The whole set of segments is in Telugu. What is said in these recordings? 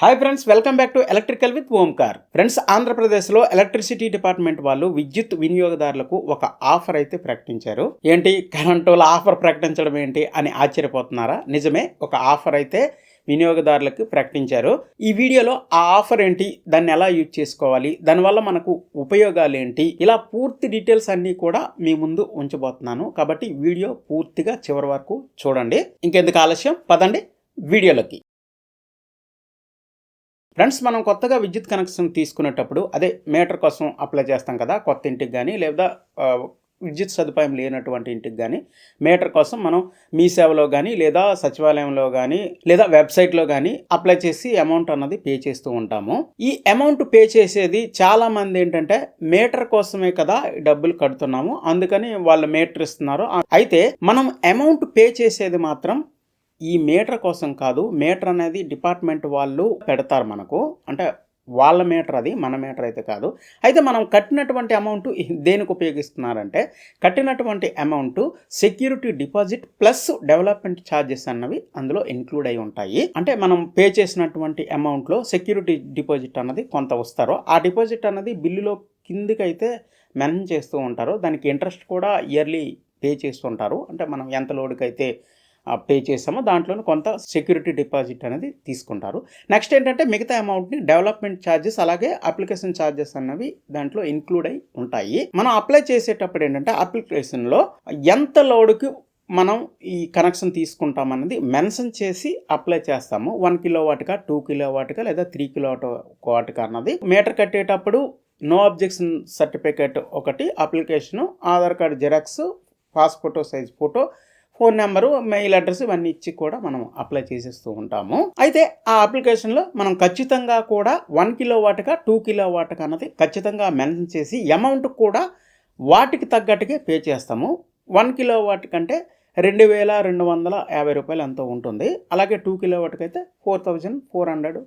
Hi friends welcome back to electrical with Omkar friends ఆంధ్రప్రదేశ్లో ఎలక్ట్రిసిటీ డిపార్ట్మెంట్ వాళ్ళు విద్యుత్ వినియోగదారులకు ఒక ఆఫర్ అయితే ప్రకటించారు. ఏంటి? కరెంటు ఆఫర్ ప్రకటించడం ఏంటి అని ఆశ్చర్యపోతున్నారా? నిజమే ఒక ఆఫర్ అయితే వినియోగదారులకు ప్రకటించారు. ఈ వీడియోలో ఆ ఆఫర్ ఏంటి? దాన్ని ఎలా యూజ్ చేసుకోవాలి? దానివల్ల మనకు ఉపయోగాలు ఏంటి? ఇలా పూర్తి డీటెయిల్స్ అన్నీ కూడా మీ ముందు ఉంచబోతున్నాను. కాబట్టి వీడియో పూర్తిగా చివరి వరకు చూడండి. ఇంకెందుకు ఆలస్యం? పదండి వీడియోలోకి. ఫ్రెండ్స్ మనం కొత్తగా విద్యుత్ కనెక్షన్ తీసుకునేటప్పుడు అదే మీటర్ కోసం అప్లై చేస్తాం కదా కొత్త ఇంటికి కానీ లేదా విద్యుత్ సదుపాయం లేనటువంటి ఇంటికి కానీ మీటర్ కోసం మనం మీ సేవలో కానీ లేదా సచివాలయంలో కానీ లేదా వెబ్సైట్లో కానీ అప్లై చేసి అమౌంట్ అన్నది పే చేస్తూ ఉంటాము. ఈ అమౌంట్ పే చేసేది చాలామంది ఏంటంటే మీటర్ కోసమే కదా డబ్బులు కడుతున్నాము అందుకని వాళ్ళు మీటర్ ఇస్తున్నారు. అయితే మనం అమౌంట్ పే చేసేది మాత్రం ఈ మీటర్ కోసం కాదు మీటర్ అనేది డిపార్ట్మెంట్ వాళ్ళు పెడతారు మనకు. అంటే వాళ్ళ మీటర్ అది మన మీటర్ అయితే కాదు. అయితే మనం కట్టినటువంటి అమౌంట్ దేనికి ఉపయోగిస్తున్నారంటే కట్టినటువంటి amount security deposit plus development charges అన్నవి అందులో ఇంక్లూడ్ అయి ఉంటాయి. అంటే మనం పే చేసినటువంటి అమౌంట్లో సెక్యూరిటీ డిపాజిట్ అన్నది కొంత వస్తారో. ఆ డిపాజిట్ అన్నది బిల్లులో కిందికైతే మెన్షన్ చేస్తూ ఉంటారు. దానికి ఇంట్రెస్ట్ కూడా ఇయర్లీ పే చేస్తుంటారు అంటే మనం ఎంత లోడుకైతే అయితే పే చేస్తామో దాంట్లో కొంత సెక్యూరిటీ డిపాజిట్ అనేది తీసుకుంటారు. నెక్స్ట్ ఏంటంటే మిగతా అమౌంట్ని డెవలప్మెంట్ ఛార్జెస్ అలాగే అప్లికేషన్ ఛార్జెస్ అన్నవి దాంట్లో ఇంక్లూడ్ అయి ఉంటాయి. మనం అప్లై చేసేటప్పుడు ఏంటంటే అప్లికేషన్లో ఎంత లోడ్కి మనం ఈ కనెక్షన్ తీసుకుంటామన్నది మెన్షన్ చేసి అప్లై చేస్తాము. వన్ కిలో వాటికా టూ కిలో వాటికా లేదా త్రీ కిలో వాటికా అన్నది. మీటర్ కట్టేటప్పుడు నో అబ్జెక్షన్ సర్టిఫికేట్ ఒకటి application Aadhaar card xerox pass photo size photo phone number mail address ఇవన్నీ ఇచ్చి కూడా మనం అప్లై చేసేస్తూ ఉంటాము. అయితే ఆ అప్లికేషన్లో మనం ఖచ్చితంగా కూడా వన్ కిలో వాటక టూ కిలో వాటక అన్నది ఖచ్చితంగా మెన్షన్ చేసి అమౌంట్ కూడా వాటికి తగ్గట్టుగా పే చేస్తాము. వన్ కిలో వాట్ కంటే రెండు వేల రెండు వందల యాభై రూపాయలు ఎంతో ఉంటుంది. అలాగే టూ కిలో వాటికి అయితే ఫోర్ థౌజండ్ ఫోర్ హండ్రెడ్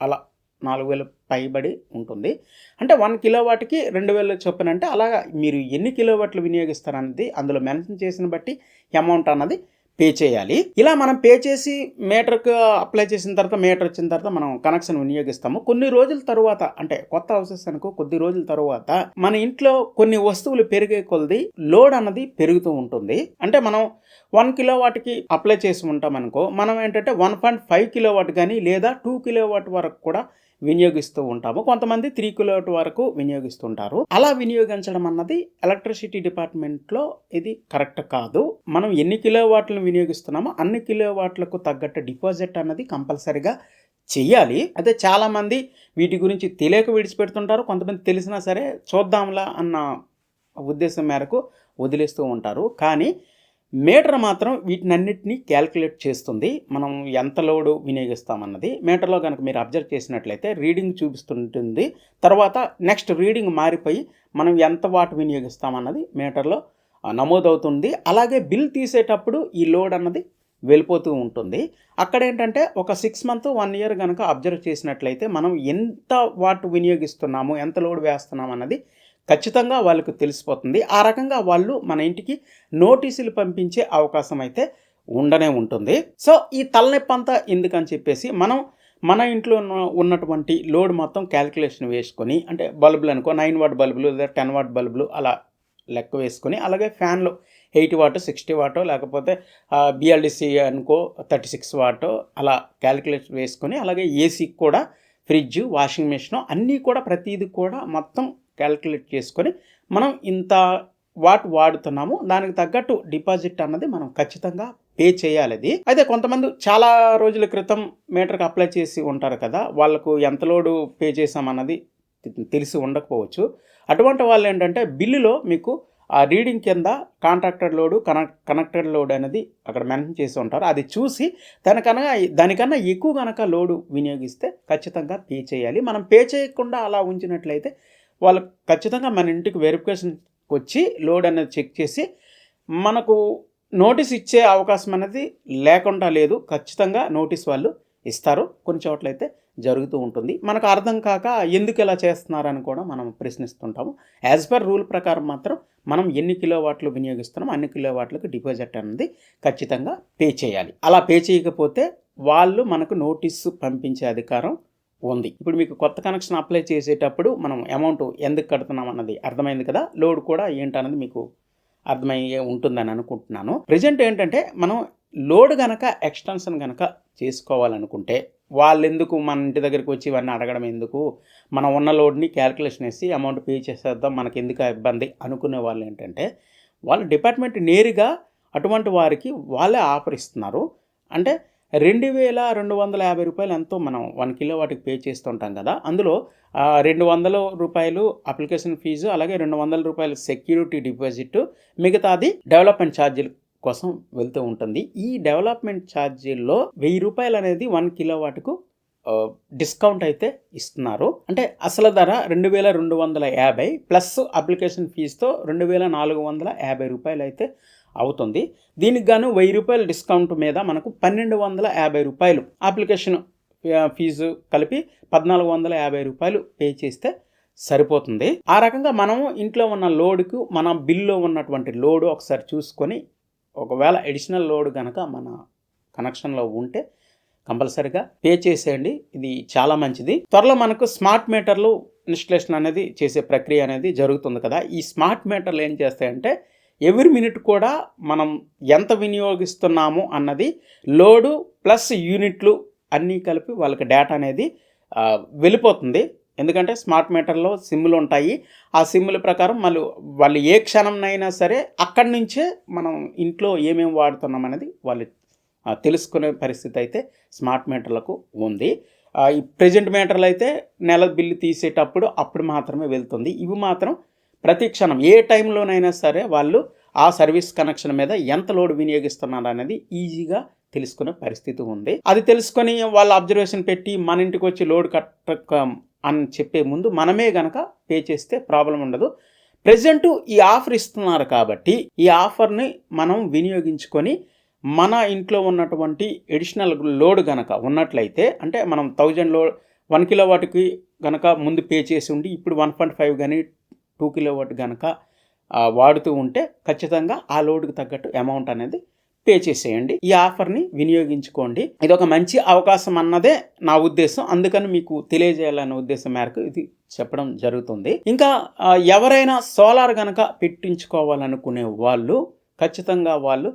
అలా నాలుగు వేలు పైబడి ఉంటుంది. అంటే వన్ కిలోవాట్కి రెండు వేలు చొప్పున అంటే అలాగా మీరు ఎన్ని కిలోవాట్లు వినియోగిస్తారన్నది అందులో మెన్షన్ చేసిన బట్టి అమౌంట్ అన్నది పే చేయాలి. ఇలా మనం పే చేసి మీటర్కి అప్లై చేసిన తర్వాత మీటర్ వచ్చిన తర్వాత మనం కనెక్షన్ వినియోగిస్తాము. కొన్ని రోజుల తర్వాత అంటే కొత్త హౌసెస్ అనుకో కొద్ది రోజుల తర్వాత మన ఇంట్లో కొన్ని వస్తువులు పెరిగే కొలది లోడ్ అన్నది పెరుగుతూ ఉంటుంది. అంటే మనం వన్ కిలో వాట్కి అప్లై చేసి ఉంటాం అనుకో మనం ఏంటంటే one point five kilo watt కానీ లేదా టూ కిలో వాట్ వరకు కూడా వినియోగిస్తూ ఉంటాము. కొంతమంది త్రీ కిలోట్ వరకు వినియోగిస్తుంటారు. అలా వినియోగించడం అన్నది ఎలక్ట్రిసిటీ డిపార్ట్మెంట్లో ఇది కరెక్ట్ కాదు. మనం ఎన్ని కిలో వాట్లను వినియోగిస్తున్నామో అన్ని కిలో వాట్లకు తగ్గట్టు డిపాజిట్ అన్నది కంపల్సరిగా చెయ్యాలి. అదే చాలామంది వీటి గురించి తెలియక విడిచిపెడుతుంటారు. కొంతమంది తెలిసినా సరే చూద్దాంలా అన్న ఉద్దేశం మేరకు వదిలేస్తూ ఉంటారు. కానీ మీటర్ మాత్రం వీటినన్నిటినీ క్యాల్కులేట్ చేస్తుంది. మనం ఎంత లోడు వినియోగిస్తామన్నది మీటర్లో కనుక మీరు అబ్జర్వ్ చేసినట్లయితే రీడింగ్ చూపిస్తుంటుంది. తర్వాత నెక్స్ట్ రీడింగ్ మారిపోయి మనం ఎంత వాట్ వినియోగిస్తామన్నది మీటర్లో నమోదవుతుంది. అలాగే బిల్ తీసేటప్పుడు ఈ లోడ్ అన్నది వెళ్ళిపోతూ ఉంటుంది. అక్కడ ఏంటంటే ఒక సిక్స్ మంత్ వన్ ఇయర్ కనుక అబ్జర్వ్ చేసినట్లయితే మనం ఎంత వాట్ వినియోగిస్తున్నాము ఎంత లోడ్ వేస్తున్నాం అన్నది ఖచ్చితంగా వాళ్ళకు తెలిసిపోతుంది. ఆ రకంగా వాళ్ళు మన ఇంటికి నోటీసులు పంపించే అవకాశం అయితే ఉండనే ఉంటుంది. సో ఈ తలనొప్పి అంతా ఎందుకని చెప్పేసి మనం మన ఇంట్లో ఉన్నటువంటి లోడ్ మొత్తం క్యాలిక్యులేషన్ వేసుకొని అంటే బల్బులు అనుకో నైన్ వాట్ బల్బులు లేదా టెన్ వాట్ బల్బులు అలా లెక్క వేసుకొని అలాగే ఫ్యాన్లు ఎయిట్ వాట్ సిక్స్టీ వాటో లేకపోతే బిఎల్డిసి అనుకో థర్టీ సిక్స్ వాటో అలా క్యాలిక్యులేట్ వేసుకొని అలాగే ఏసీకి కూడా ఫ్రిడ్జ్ వాషింగ్ మెషిన్ అన్నీ కూడా ప్రతిదీ కూడా మొత్తం క్యాలిక్యులేట్ చేసుకొని మనం ఇంత వాట్ వాడుతున్నాము దానికి తగ్గట్టు డిపాజిట్ అన్నది మనం ఖచ్చితంగా పే చేయాలి అది. అయితే కొంతమంది చాలా రోజుల క్రితం మీటర్కి అప్లై చేసి ఉంటారు కదా వాళ్ళకు ఎంత లోడు పే చేసామన్నది తెలిసి ఉండకపోవచ్చు. అటువంటి వాళ్ళు ఏంటంటే బిల్లులో మీకు ఆ రీడింగ్ కింద contractor load connect connected load అనేది అక్కడ మెన్షన్ చేసి ఉంటారు. అది చూసి దానికన్నా దానికన్నా ఎక్కువ కనుక లోడు వినియోగిస్తే ఖచ్చితంగా పే చేయాలి. మనం పే చేయకుండా అలా ఉంచినట్లయితే వాళ్ళు ఖచ్చితంగా మన ఇంటికి వెరిఫికేషన్కి వచ్చి లోడ్ అనేది చెక్ చేసి మనకు నోటీస్ ఇచ్చే అవకాశం అనేది లేకుండా లేదు. ఖచ్చితంగా నోటీస్ వాళ్ళు ఇస్తారు. కొన్ని చోట్ల అయితే జరుగుతూ ఉంటుంది. మనకు అర్థం కాక ఎందుకు ఇలా చేస్తున్నారని కూడా మనం ప్రశ్నిస్తుంటాము. యాజ్ పర్ రూల్ ప్రకారం మాత్రం మనం ఎన్ని కిలో వాట్లు వినియోగిస్తున్నాం అన్ని కిలో వాట్లకు డిపాజిట్ అనేది ఖచ్చితంగా పే చేయాలి. అలా పే చేయకపోతే వాళ్ళు మనకు నోటీసు పంపించే అధికారం ఉంది. ఇప్పుడు మీకు కొత్త కనెక్షన్ అప్లై చేసేటప్పుడు మనం అమౌంట్ ఎందుకు కడుతున్నాం అన్నది అర్థమైంది కదా? లోడ్ కూడా ఏంటన్నది మీకు అర్థమయ్యే ఉంటుందని అనుకుంటున్నాను. ప్రజెంట్ ఏంటంటే మనం లోడ్ గనక ఎక్స్టెన్షన్ గనక చేసుకోవాలనుకుంటే వాళ్ళు ఎందుకు మన ఇంటి దగ్గరికి వచ్చి ఇవన్నీ అడగడం ఎందుకు? మనం ఉన్న లోడ్ని క్యాలిక్యులేషన్ వేసి అమౌంట్ పే చేసేద్దాం మనకి ఎందుకు ఇబ్బంది? అనుకునే వాళ్ళు ఏంటంటే వాళ్ళ డిపార్ట్మెంట్ నేరుగా అటువంటి వారికి వాళ్ళే ఆఫర్ ఇస్తున్నారు. అంటే రెండు వేల రెండు వందల యాభై రూపాయలు ఎంతో మనం వన్ కిలో వాటికి పే చేస్తుంటాం కదా. అందులో రెండు వందల రూపాయలు అప్లికేషన్ ఫీజు అలాగే రెండు వందల రూపాయలు సెక్యూరిటీ డిపాజిట్ మిగతాది డెవలప్మెంట్ ఛార్జీల కోసం వెళ్తూ ఉంటుంది. ఈ డెవలప్మెంట్ ఛార్జీల్లో వెయ్యి రూపాయలు అనేది వన్ కిలో వాటికు డిస్కౌంట్ అయితే ఇస్తున్నారు. అంటే అసలు ధర రెండు వేల రెండు వందల యాభై ప్లస్ అప్లికేషన్ ఫీజుతో రెండు వేల నాలుగు వందల యాభై రూపాయలు అయితే అవుతుంది. దీనికి గాను వెయ్యి రూపాయల డిస్కౌంట్ మీద మనకు పన్నెండు వందల యాభై రూపాయలు అప్లికేషన్ ఫీజు కలిపి పద్నాలుగు వందల యాభై రూపాయలు పే చేస్తే సరిపోతుంది. ఆ రకంగా మనం ఇంట్లో ఉన్న లోడుకు మన బిల్లో ఉన్నటువంటి లోడు ఒకసారి చూసుకొని ఒకవేళ అడిషనల్ లోడ్ కనుక మన కనెక్షన్లో ఉంటే కంపల్సరిగా పే చేసేయండి. ఇది చాలా మంచిది. త్వరలో మనకు స్మార్ట్ మీటర్లు ఇన్స్టలేషన్ అనేది చేసే ప్రక్రియ అనేది జరుగుతుంది కదా. ఈ స్మార్ట్ మీటర్లు ఏం చేస్తాయంటే ఎవ్రీ మినిట్ కూడా మనం ఎంత వినియోగిస్తున్నాము అన్నది లోడు ప్లస్ యూనిట్లు అన్నీ కలిపి వాళ్ళకి డేటా అనేది వెళ్ళిపోతుంది. ఎందుకంటే స్మార్ట్ మీటర్లో సిమ్లు ఉంటాయి. ఆ సిమ్ల ప్రకారం మళ్ళీ వాళ్ళు ఏ క్షణంనైనా సరే అక్కడి నుంచే మనం ఇంట్లో ఏమేమి వాడుతున్నాం అనేది వాళ్ళు తెలుసుకునే పరిస్థితి అయితే స్మార్ట్ మీటర్లకు ఉంది. ఈ ప్రజెంట్ మీటర్లు అయితే నెల బిల్లు తీసేటప్పుడు అప్పుడు మాత్రమే వెళ్తుంది. ఇవి మాత్రం ప్రతి క్షణం ఏ టైంలోనైనా సరే వాళ్ళు ఆ సర్వీస్ కనెక్షన్ మీద ఎంత లోడ్ వినియోగిస్తున్నారు అనేది ఈజీగా తెలుసుకునే పరిస్థితి ఉంది. అది తెలుసుకొని వాళ్ళ అబ్జర్వేషన్ పెట్టి మన ఇంటికి వచ్చి లోడ్ కట్ట అని చెప్పే ముందు మనమే గనక పే చేస్తే ప్రాబ్లం ఉండదు. ప్రజెంట్ ఈ ఆఫర్ ఇస్తున్నారు కాబట్టి ఈ ఆఫర్ని మనం వినియోగించుకొని మన ఇంట్లో ఉన్నటువంటి ఎడిషనల్ లోడ్ గనక ఉన్నట్లయితే అంటే మనం థౌజండ్ లోడ్ వన్ కిలో వాటికి గనక ముందు పే చేసి ఉండి ఇప్పుడు వన్ పాయింట్ ఫైవ్ కానీ టూ కిలో కనుక వాడుతూ ఉంటే ఖచ్చితంగా ఆ లోడ్కి తగ్గట్టు అమౌంట్ అనేది పే చేసేయండి. ఈ ఆఫర్ని వినియోగించుకోండి. ఇది ఒక మంచి అవకాశం అన్నదే నా ఉద్దేశం. అందుకని మీకు తెలియజేయాలనే ఉద్దేశం మేరకు ఇది చెప్పడం జరుగుతుంది. ఇంకా ఎవరైనా సోలార్ కనుక పెట్టించుకోవాలనుకునే వాళ్ళు ఖచ్చితంగా వాళ్ళు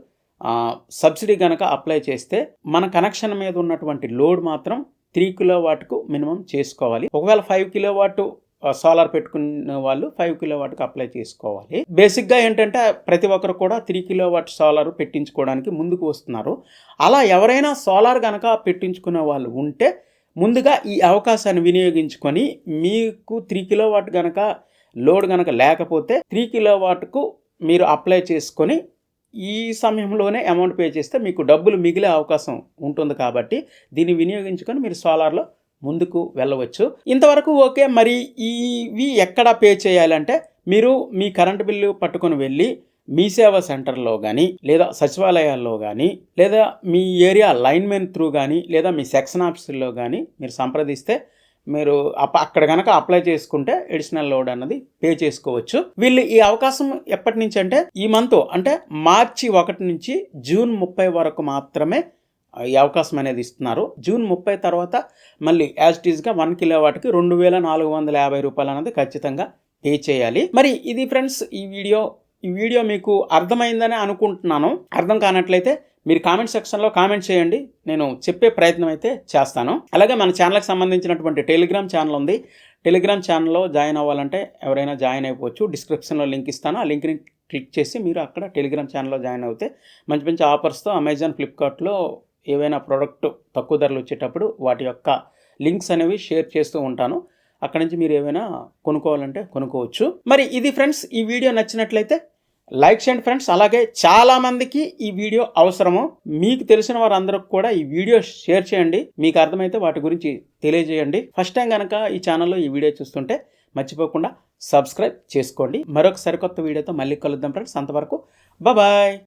సబ్సిడీ కనుక అప్లై చేస్తే మన కనెక్షన్ మీద ఉన్నటువంటి లోడ్ మాత్రం త్రీ కిలో వాట్కు మినిమం చేసుకోవాలి. ఒకవేళ ఫైవ్ కిలో వాట్ సోలార్ పెట్టుకున్న వాళ్ళు ఫైవ్ కిలో వాట్కి అప్లై చేసుకోవాలి. బేసిక్గా ఏంటంటే ప్రతి ఒక్కరు కూడా త్రీ కిలో వాట్ సోలార్ పెట్టించుకోవడానికి ముందుకు వస్తున్నారు. అలా ఎవరైనా సోలార్ కనుక పెట్టించుకునే వాళ్ళు ఉంటే ముందుగా ఈ అవకాశాన్ని వినియోగించుకొని మీకు త్రీ కిలో వాట్ కనుక లోడ్ కనుక లేకపోతే త్రీ కిలో వాట్కు మీరు అప్లై చేసుకొని ఈ సమయంలోనే అమౌంట్ పే చేస్తే మీకు డబ్బులు మిగిలే అవకాశం ఉంటుంది కాబట్టి దీన్ని వినియోగించుకొని మీరు సోలార్లో ముందుకు వెళ్ళవచ్చు. ఇంతవరకు ఓకే మరి ఇవి ఎక్కడ పే చేయాలంటే మీరు మీ కరెంటు బిల్లు పట్టుకొని వెళ్ళి మీ సేవా సెంటర్లో కానీ లేదా సచివాలయాల్లో కానీ లేదా మీ ఏరియా లైన్మెన్ త్రూ కానీ లేదా మీ సెక్షన్ ఆఫీసుల్లో కానీ మీరు సంప్రదిస్తే మీరు అక్కడ కనుక అప్లై చేసుకుంటే ఎడిషనల్ లోడ్ అన్నది పే చేసుకోవచ్చు. వీళ్ళు ఈ అవకాశం ఎప్పటి నుంచి అంటే ఈ మంత్ అంటే మార్చి ఒకటి నుంచి జూన్ ముప్పై వరకు మాత్రమే ఈ అవకాశం అనేది ఇస్తున్నారు. జూన్ ముప్పై తర్వాత మళ్ళీ యాజ్ ఇట్ వన్ కిలో వాటికి రెండు వేల నాలుగు వందల యాభై రూపాయలు అనేది ఖచ్చితంగా పే చేయాలి. మరి ఇది ఫ్రెండ్స్ ఈ వీడియో ఈ వీడియో మీకు అర్థమైందని అనుకుంటున్నాను. అర్థం కానట్లయితే మీరు కామెంట్ సెక్షన్లో కామెంట్ చేయండి. నేను చెప్పే ప్రయత్నం అయితే చేస్తాను. అలాగే మన ఛానల్కి సంబంధించినటువంటి టెలిగ్రామ్ ఛానల్ ఉంది. టెలిగ్రామ్ ఛానల్లో జాయిన్ అవ్వాలంటే ఎవరైనా జాయిన్ అయిపోవచ్చు. డిస్క్రిప్షన్లో లింక్ ఇస్తాను. ఆ లింక్ని క్లిక్ చేసి మీరు అక్కడ టెలిగ్రామ్ ఛానల్లో జాయిన్ అవుతే మంచి మంచి ఆఫర్స్తో అమెజాన్ ఫ్లిప్కార్ట్లో ఏవైనా ప్రోడక్ట్ తక్కువ ధరలు వచ్చేటప్పుడు వాటి యొక్క లింక్స్ అనేవి షేర్ చేస్తూ ఉంటాను. అక్కడ నుంచి మీరు ఏమైనా కొనుక్కోవాలంటే కొనుక్కోవచ్చు. మరి ఇది ఫ్రెండ్స్ ఈ వీడియో నచ్చినట్లయితే లైక్ చేయండి ఫ్రెండ్స్ అలాగే చాలామందికి ఈ వీడియో అవసరము. మీకు తెలిసిన వారందరికి కూడా ఈ వీడియో షేర్ చేయండి. మీకు అర్థమైతే వాటి గురించి తెలియజేయండి. ఫస్ట్ టైం కనుక ఈ ఛానల్లో ఈ వీడియో చూస్తుంటే మర్చిపోకుండా సబ్స్క్రైబ్ చేసుకోండి. మరొక సరికొత్త వీడియోతో మళ్ళీ కలుద్దాం ఫ్రెండ్స్ అంతవరకు బాయ్